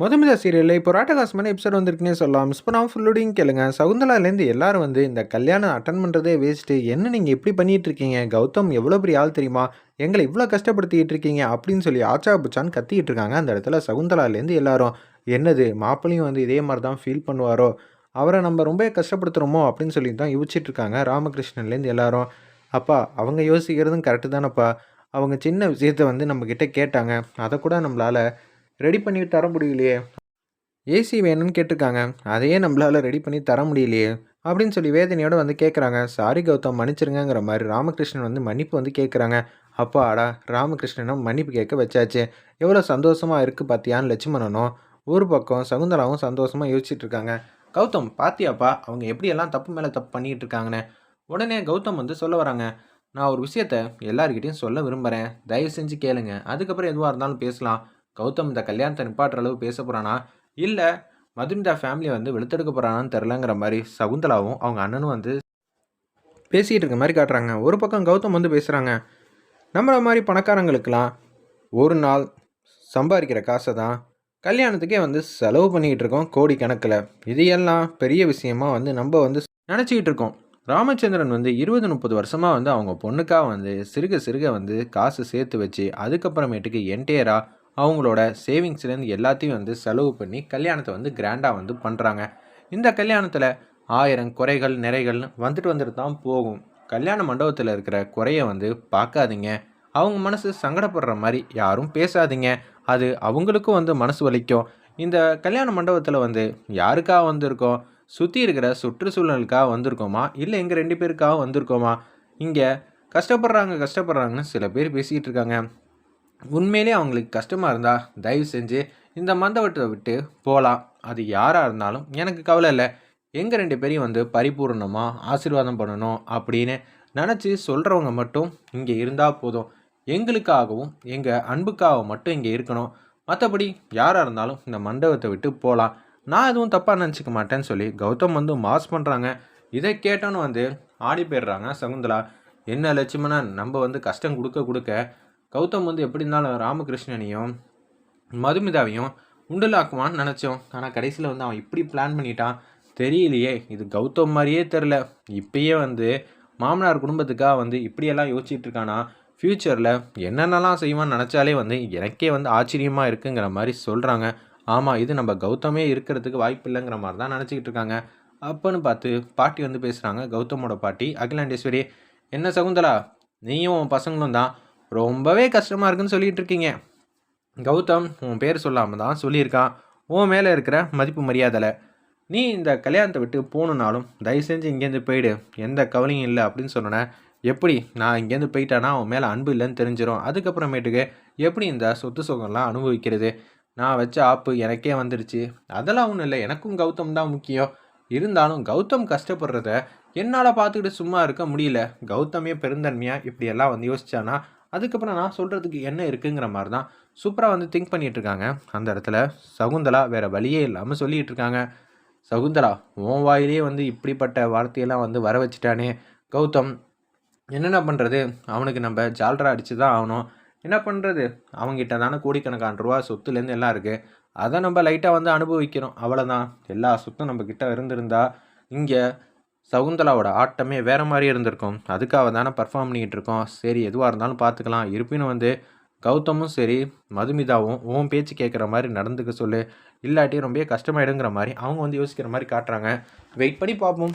மதுமிதா சீரியலில் இப்போ ராட்டகாசமான எபிசோட் வந்திருக்குன்னே சொல்லலாம். மிஸ் பண்ணாமல் ஃபுல்லோடையும் கேளுங்க. சகுந்தலாலேருந்து எல்லாரும் வந்து இந்த கல்யாணம் அட்டன் பண்ணுறதே வேஸ்ட்டு என்ன நீங்கள் எப்படி பண்ணிட்டு இருக்கீங்க? கௌதம் எவ்வளோ பெரிய ஆள் தெரியுமா? எங்களை இவ்வளோ கஷ்டப்படுத்திக்கிட்டு இருக்கீங்க அப்படின்னு சொல்லி ஆச்சா புச்சான்னு கத்திக்கிட்டு இருக்காங்க. அந்த இடத்துல சகுந்தலாலேருந்து எல்லாரும் என்னது? மாப்பிளையும் வந்து இதே மாதிரி தான் ஃபீல் பண்ணுவாரோ? அவரை நம்ம ரொம்ப கஷ்டப்படுத்துகிறோமோ அப்படின்னு சொல்லி தான் யோசிச்சுட்டு இருக்காங்க ராமகிருஷ்ணன்லேருந்து எல்லாரும். அப்பா அவங்க யோசிக்கிறதும் கரெக்டு தானப்பா? அவங்க சின்ன விஷயத்தை வந்து நம்மக்கிட்ட கேட்டாங்க. அதை கூட நம்மளால் ரெடி பண்ணி தர முடியலையே. ஏசி வேணும்னு கேட்டிருக்காங்க. அதையே நம்மளால் ரெடி பண்ணி தர முடியலையே. அப்படின்னு சொல்லி வேதனையோடு வந்து கேட்குறாங்க சாரி கௌதம் மன்னிச்சிருங்கிற மாதிரி ராமகிருஷ்ணன் வந்து மன்னிப்பு வந்து கேட்குறாங்க அப்பா அடா ராமகிருஷ்ணனும் மன்னிப்பு கேட்க வச்சாச்சு. எவ்வளோ சந்தோஷமாக இருக்குது பார்த்தியான்னு லட்சுமணனும் ஒரு பக்கம் சகுந்தலாவும் சந்தோஷமாக யோசிச்சுட்டு இருக்காங்க. கௌதம் பாத்தியாப்பா அவங்க எப்படியெல்லாம் தப்பு மேலே தப்பு பண்ணிகிட்டு இருக்காங்கன்னு? உடனே கௌதம் வந்து சொல்ல வராங்க. நான் ஒரு விஷயத்த எல்லாருக்கிட்டையும் சொல்ல விரும்புகிறேன் தயவு செஞ்சு கேளுங்க. அதுக்கப்புறம் எதுவாக இருந்தாலும் பேசலாம். கௌதம் இந்த கல்யாணத்தை நிப்பாட்டுற அளவு பேச போகிறானா இல்லை மதுமிதா ஃபேமிலியை வந்து வெளுத்தெடுக்க போகிறானான்னு தெரிலங்கிற மாதிரி சகுந்தலாவும் அவங்க அண்ணனும் வந்து பேசிகிட்டு இருக்க மாதிரி காட்டுறாங்க. ஒரு பக்கம் கௌதம் வந்து பேசுகிறாங்க நம்மளை மாதிரி பணக்காரங்களுக்கெல்லாம் ஒரு நாள் சம்பாதிக்கிற காசை தான் கல்யாணத்துக்கே வந்து செலவு பண்ணிக்கிட்டு இருக்கோம் கோடி கணக்கில் இதையெல்லாம் பெரிய விஷயமா வந்து நம்ம வந்து நினச்சிக்கிட்டு இருக்கோம். ராமச்சந்திரன் வந்து இருபது முப்பது வருஷமாக வந்து அவங்க பொண்ணுக்காக வந்து சிறுக சிறுக வந்து காசு சேர்த்து வச்சு அதுக்கப்புறமேட்டுக்கு என்டையராக அவங்களோட சேவிங்ஸ்லேருந்து எல்லாத்தையும் வந்து செலவு பண்ணி கல்யாணத்தை வந்து கிராண்டாக வந்து பண்ணுறாங்க இந்த கல்யாணத்தில் ஆயிரம் குறைகள் நிறைகள்னு வந்துட்டு வந்துட்டு தான் போகும். கல்யாண மண்டபத்தில் இருக்கிற குறைய வந்து பார்க்காதீங்க. அவங்க மனசு சங்கடப்படுற மாதிரி யாரும் பேசாதீங்க. அது அவங்களுக்கும் வந்து மனசு வலிக்கும். இந்த கல்யாண மண்டபத்தில் வந்து யாருக்காக வந்திருக்கோம் சுற்றி இருக்கிற சுற்றுச்சூழலுக்காக வந்திருக்கோமா? இல்லை எங்கள் ரெண்டு பேருக்காக வந்திருக்கோமா? இங்கே கஷ்டப்படுறாங்க கஷ்டப்படுறாங்கன்னு சில பேர் பேசிகிட்டு இருக்காங்க. உண்மையிலே அவங்களுக்கு கஷ்டமாக இருந்தால் தயவு செஞ்சு இந்த மந்தவட்டத்தை விட்டு போகலாம் அது யாராக இருந்தாலும் எனக்கு கவலை இல்லை. எங்கள் ரெண்டு பேரையும் வந்து பரிபூர்ணமாக ஆசீர்வாதம் பண்ணணும் அப்படின்னு நினச்சி சொல்கிறவங்க மட்டும் இங்கே இருந்தால் போதும். எங்களுக்காகவும் எங்கள் அன்புக்காக மட்டும் இங்கே இருக்கணும். மற்றபடி யாராக இருந்தாலும் இந்த மண்டபத்தை விட்டு போகலாம் நான் எதுவும் தப்பாக நினச்சிக்க மாட்டேன்னு சொல்லி கௌதம் வந்து மாஸ் பண்ணுறாங்க இதை கேட்டோன்னு வந்து ஆடி போயிடுறாங்க சகுந்தலா. என்ன லட்சுமணன் நம்ம வந்து கஷ்டம் கொடுக்க கொடுக்க கௌதம் வந்து எப்படி இருந்தாலும் ராமகிருஷ்ணனையும் மதுமிதாவையும் உண்டலாக்குவான்னு நினச்சோம். ஆனால் கடைசியில் வந்து அவன் இப்படி பிளான் பண்ணிட்டான். தெரியலையே இது கௌதம் மாதிரியே தெரில இப்பயே வந்து மாமனார் குடும்பத்துக்காக வந்து இப்படியெல்லாம் யோசிச்சுட்டு இருக்கானா? ஃப்யூச்சரில் என்னென்னலாம் செய்வான்னு நினச்சாலே வந்து எனக்கே வந்து ஆச்சரியமாக இருக்குங்கிற மாதிரி சொல்கிறாங்க ஆமாம் இது நம்ம கௌதமே இருக்கிறதுக்கு வாய்ப்பு இல்லைங்கிற மாதிரி தான் நினச்சிக்கிட்டு இருக்காங்க. அப்போன்னு பார்த்து பாட்டி வந்து பேசுகிறாங்க கௌதமோட பாட்டி அகிலாண்டேஸ்வரி என்ன சகுந்தலா நீயும் உன் பசங்களும் தான். ரொம்பவே கஷ்டமாக இருக்குன்னு சொல்லிகிட்டு இருக்கீங்க. கௌதம் உன் பேர் சொல்லாமல் தான் சொல்லியிருக்கான் உன் மேலே இருக்கிற மதிப்பு மரியாதையில் நீ இந்த கல்யாணத்தை விட்டு போகணுன்னாலும் தயவு செஞ்சு இங்கேருந்து போயிடு. எந்த கவலையும் இல்லை அப்படின்னு சொன்னேன் எப்படி? நான் இங்கேருந்து போயிட்டானா அவன் மேலே அன்பு இல்லைன்னு தெரிஞ்சிடும் அதுக்கப்புறமேட்டுக்கு எப்படி இந்த சொத்து சுகம்லாம் அனுபவிக்கிறது? நான் வச்ச ஆப்பு எனக்கே வந்துடுச்சு அதெல்லாம் ஒன்றும் இல்லை. எனக்கும் கௌதம் தான் முக்கியம். இருந்தாலும் கௌதம் கஷ்டப்படுறத என்னால் பார்த்துக்கிட்டு சும்மா இருக்க முடியல. கௌதமே பெருந்தன்மையாக இப்படியெல்லாம் வந்து யோசிச்சானா அதுக்கப்புறம் நான் சொல்கிறதுக்கு என்ன இருக்குங்கிற மாதிரி தான் சூப்பராக வந்து திங்க் பண்ணிகிட்டு இருக்காங்க அந்த இடத்துல சகுந்தலா வேறு வழியே இல்லாமல் சொல்லிகிட்டு இருக்காங்க சகுந்தலா உன் வாயிலே வந்து இப்படிப்பட்ட வார்த்தையெல்லாம் வந்து வர வச்சுட்டானே. கௌதம் என்னென்ன பண்ணுறது அவனுக்கு நம்ம ஜால்ரா அடித்து தான் ஆகணும். என்ன பண்ணுறது அவங்ககிட்ட தானே கோடிக்கணக்கான ரூபா சொத்துலேருந்து எல்லாம் இருக்குது அதை நம்ம லைட்டாக வந்து அனுபவிக்கிறோம் அவ்வளோதான் எல்லா சொத்தும் நம்ம கிட்ட இருந்திருந்தா இங்கே சகுந்தலாவோட ஆட்டமே வேறு மாதிரி இருந்திருக்கும். அதுக்காக தானே பர்ஃபார்ம் பண்ணிக்கிட்டு இருக்கோம். சரி எதுவாக இருந்தாலும் பார்த்துக்கலாம். இருப்பினும் வந்து கௌதமும் சரி மதுமிதாவும் உன் பேச்சு கேட்குற மாதிரி நடந்துக்க சொல்லு. இல்லாட்டி ரொம்ப கஷ்டமாயிடுங்கிற மாதிரி அவங்க வந்து யோசிக்கிற மாதிரி காட்டுறாங்க. வெயிட் பண்ணி பார்ப்போம்.